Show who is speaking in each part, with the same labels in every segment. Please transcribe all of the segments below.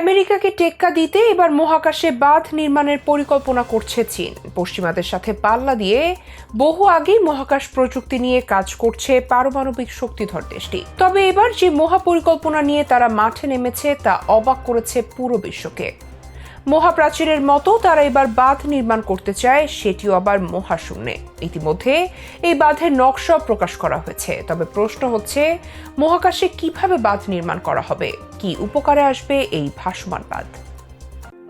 Speaker 1: আমেরিকাকে টেক্কা দিতে এবার মহাকাশে বাঁধ নির্মাণের পরিকল্পনা করছে চীন। পশ্চিমাদের সাথে পাল্লা দিয়ে বহু আগেই মহাকাশ প্রযুক্তি নিয়ে কাজ করছে পারমাণবিক শক্তিধর দেশটি। তবে এবার যে মহাপরিকল্পনা নিয়ে তারা মাঠে নেমেছে তা অবাক করেছে পুরো বিশ্বকে। মহাপ্রাচীরের মতো তারা এবার বাঁধ নির্মাণ করতে চায়, সেটিও আবার মহাশূন্যে। ইতিমধ্যে এই বাঁধের নকশা প্রকাশ করা হয়েছে। তবে প্রশ্ন হচ্ছে, মহাকাশে কীভাবে বাঁধ নির্মাণ করা হবে? কি উপকারে আসবে এই ভাসমান বাঁধ?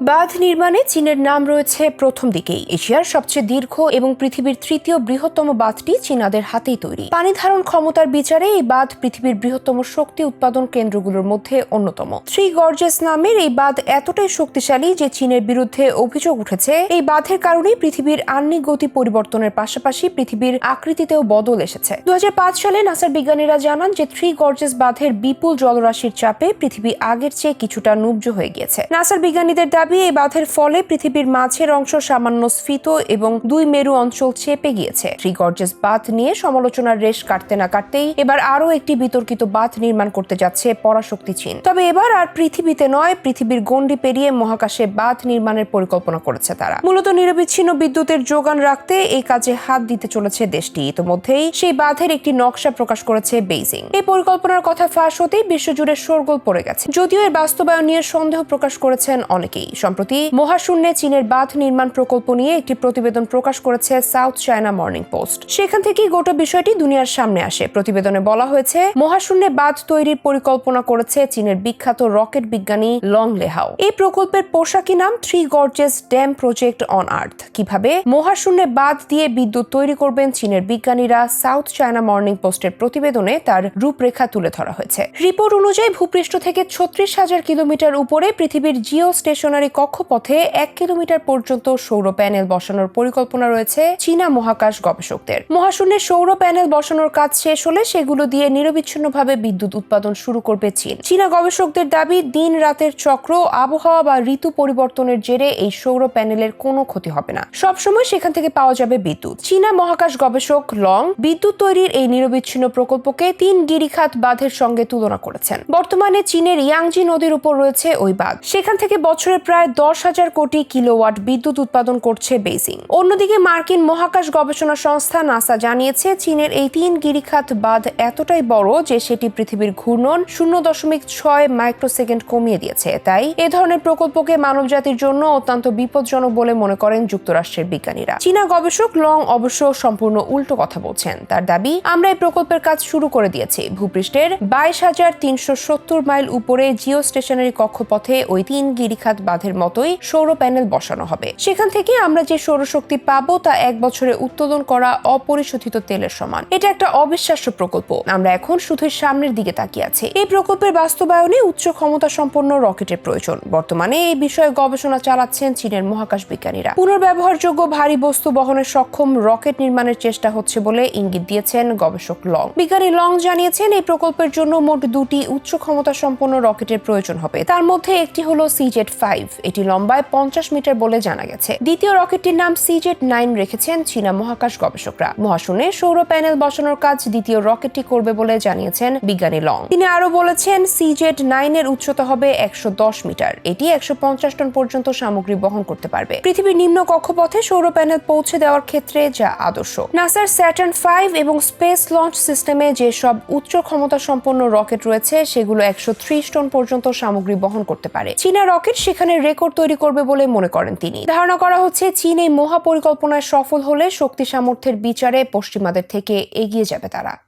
Speaker 1: বাঁধ নির্মাণে চীনের নাম রয়েছে প্রথম দিকেই। এশিয়ার সবচেয়ে দীর্ঘ এবং পৃথিবীর তৃতীয় বৃহত্তম বাঁধটি চীনাদের হাতেই তৈরি। পানি ধারণ ক্ষমতার বিচারে এই বাঁধ পৃথিবীর বৃহত্তম শক্তি উৎপাদন কেন্দ্রগুলোর মধ্যে অন্যতম। থ্রি গর্জেস নামের এই বাঁধ এতটাই শক্তিশালী যে চীনের বিরুদ্ধে অভিযোগ উঠেছে, এই বাঁধের কারণে পৃথিবীর আহ্নিক গতি পরিবর্তনের পাশাপাশি পৃথিবীর আকৃতিতেও বদল এসেছে। দু হাজার পাঁচ সালে নাসার বিজ্ঞানীরা জানান যে থ্রি গর্জেস বাঁধের বিপুল জলরাশির চাপে পৃথিবী আগের চেয়ে কিছুটা নুব্জ হয়ে গিয়েছে। নাসার বিজ্ঞানীদের দাবি এই বাঁধের ফলে পৃথিবীর মাঝের অংশ সামান্য স্ফীত এবং দুই মেরু অঞ্চল চেপে গিয়েছে। থ্রি গর্জেস বাঁধ নিয়ে সমালোচনার রেশ কাটতে না কাটতেই এবার আরও একটি বিতর্কিত বাঁধ নির্মাণ করতে যাচ্ছে পরাশক্তি চীন। তবে এবার আর পৃথিবীতে নয়, পৃথিবীর গণ্ডি পেরিয়ে মহাকাশে বাঁধ নির্মাণের পরিকল্পনা করেছে তারা। মূলত নিরবিচ্ছিন্ন বিদ্যুতের যোগান রাখতে এই কাজে হাত দিতে চলেছে দেশটি। ইতোমধ্যেই সেই বাঁধের একটি নকশা প্রকাশ করেছে বেইজিং। এই পরিকল্পনার কথা ফাঁস হতেই বিশ্বজুড়ে শোরগোল পড়ে গেছে। যদিও এর বাস্তবায়ন নিয়ে সন্দেহ প্রকাশ করেছেন অনেকেই। সম্প্রতি মহাশূন্যে চীনের বাঁধ নির্মাণ প্রকল্প নিয়ে একটি প্রতিবেদন প্রকাশ করেছে সাউথ চায়না মর্নিং পোস্ট। সেখান থেকেই গোটা বিষয়টি দুনিয়ার সামনে আসে। প্রতিবেদনে বলা হয়েছে, মহাশূন্যে বাঁধ তৈরির পরিকল্পনা করেছে চীনের বিখ্যাত রকেট বিজ্ঞানী লং লেহাও। এই প্রকল্পের পোশাকি নাম Three Gorges Dam project on earth. কীভাবে মহাশূন্যে বাঁধ দিয়ে বিদ্যুৎ তৈরি করবেন চীনের বিজ্ঞানীরা সাউথ চায়না মর্নিং পোস্টের প্রতিবেদনে তার রূপরেখা তুলে ধরা হয়েছে। রিপোর্ট অনুযায়ী ভূপৃষ্ঠ থেকে ছত্রিশ হাজার কিলোমিটার উপরে পৃথিবীর জিও স্টেশনারি কক্ষপথে এক কিলোমিটার পর্যন্ত সৌর প্যানেল বসানোর পরিকল্পনা রয়েছে চীনা মহাকাশ গবেষকদের। মহাশূন্যে সৌর প্যানেল বসানোর কাজ শেষ হলে সেগুলো দিয়ে নিরবিচ্ছিন্নভাবে বিদ্যুৎ উৎপাদন শুরু করবে চীন। চীনা গবেষকদের দাবি, দিন রাতের চক্র, আবহাওয়া বা ঋতু পরিবর্তনের জেরে এই সৌর প্যানেলের কোনো ক্ষতি হবে না। সবসময় সেখান থেকে পাওয়া যাবে বিদ্যুৎ। চীনা মহাকাশ গবেষক লং বিদ্যুৎ তৈরির এই নিরবিচ্ছিন্ন প্রকল্পকে তিন গিরিখাত বাঁধের সঙ্গে তুলনা করেছেন। বর্তমানে চীনের ইয়াংজি নদীর উপর রয়েছে ওই বাঁধ। সেখান থেকে বছরে প্রায় দশ হাজার কোটি কিলোওয়াট বিদ্যুৎ উৎপাদন করছে বেইজিং। অন্যদিকে মার্কিন মহাকাশ গবেষণা সংস্থা নাসা জানিয়েছে, চীনের এই তিন গিরিখাত বাঁধ এতটাই বড় যে সেটি পৃথিবীর ঘূর্ণন শূন্য দশমিক ছয় মাইক্রোসেকেন্ড কমিয়ে দিয়েছে। তাই এ ধরনের প্রকল্পকে মানবজাতির জন্য অত্যন্ত বিপজ্জনক বলে মনে করেন যুক্তরাষ্ট্রের বিজ্ঞানীরা। চীনা গবেষক লং অবশ্য সম্পূর্ণ উল্টো কথা বলছেন। তার দাবি, আমরা এই প্রকল্পের কাজ শুরু করে দিয়েছি। ভূপৃষ্ঠের বাইশ হাজার তিনশো সত্তর মাইল উপরে জিও স্টেশনারি কক্ষপথে ওই তিন গিরিখাত বাঁধের মতোই সৌর প্যানেল বসানো হবে। সেখান থেকে আমরা যে সৌরশক্তি পাবো তা এক বছরে উৎপাদন করা অপরিশোধিত তেলের সমান। এটা একটা অবিশ্বাস্য প্রকল্প। আমরা এখন শুধু সামনের দিকে তাকিয়ে আছি। এই প্রকল্পের বাস্তবায়নে উচ্চ ক্ষমতা সম্পন্ন রকেটের প্রয়োজন। বর্তমানে এই বিষয়ে গবেষণা চালাচ্ছেন চীনের মহাকাশ বিজ্ঞানীরা। পুনর্ব্যবহারযোগ্য ভারী বস্তু বহনের সক্ষম রকেট নির্মাণের চেষ্টা হচ্ছে বলে ইঙ্গিত দিয়েছেন গবেষক লং। বিজ্ঞানী লং জানিয়েছেন, এই প্রকল্পের জন্য মোট দুটি উচ্চ ক্ষমতা সম্পন্ন রকেটের প্রয়োজন হবে। তার মধ্যে একটি হলো সিজেট ফাইভ এটি লম্বায় পঞ্চাশ মিটার বলে জানা গেছে। দ্বিতীয় রকেটটির নাম সিজেট নাইন রেখেছেন চীনা মহাকাশ গবেষকরা। মহাশূন্যে সৌর প্যানেল বসানোর কাজ দ্বিতীয় রকেটটি করবে বলে জানিয়েছেন বিজ্ঞানী লং। তিনি আরও বলেছেন সিজেট নাইন এর উচ্চতা হবে একশো দশ মিটার। এটি একশো পঞ্চাশ টন পর্যন্ত সামগ্রী বহন করতে পারবে। পৃথিবীর নিম্ন কক্ষপথে সৌর প্যানেল পৌঁছে দেওয়ার ক্ষেত্রে যা আদর্শ। নাসার স্যাটার্ন ফাইভ এবং স্পেস লঞ্চ সিস্টেমে যেসব উচ্চ ক্ষমতা সম্পন্ন রকেট রয়েছে, সেগুলো একশো ত্রিশ টন পর্যন্ত সামগ্রী বহন করতে পারে। চীনা রকেট সেখানে রেকর্ড তৈরি করবে বলে মনে করেন তিনি। ধারণা করা হচ্ছে, চীন এই মহাপরিকল্পনায় সফল হলে শক্তি সামর্থ্যের বিচারে পশ্চিমাদের থেকে এগিয়ে যাবে তারা।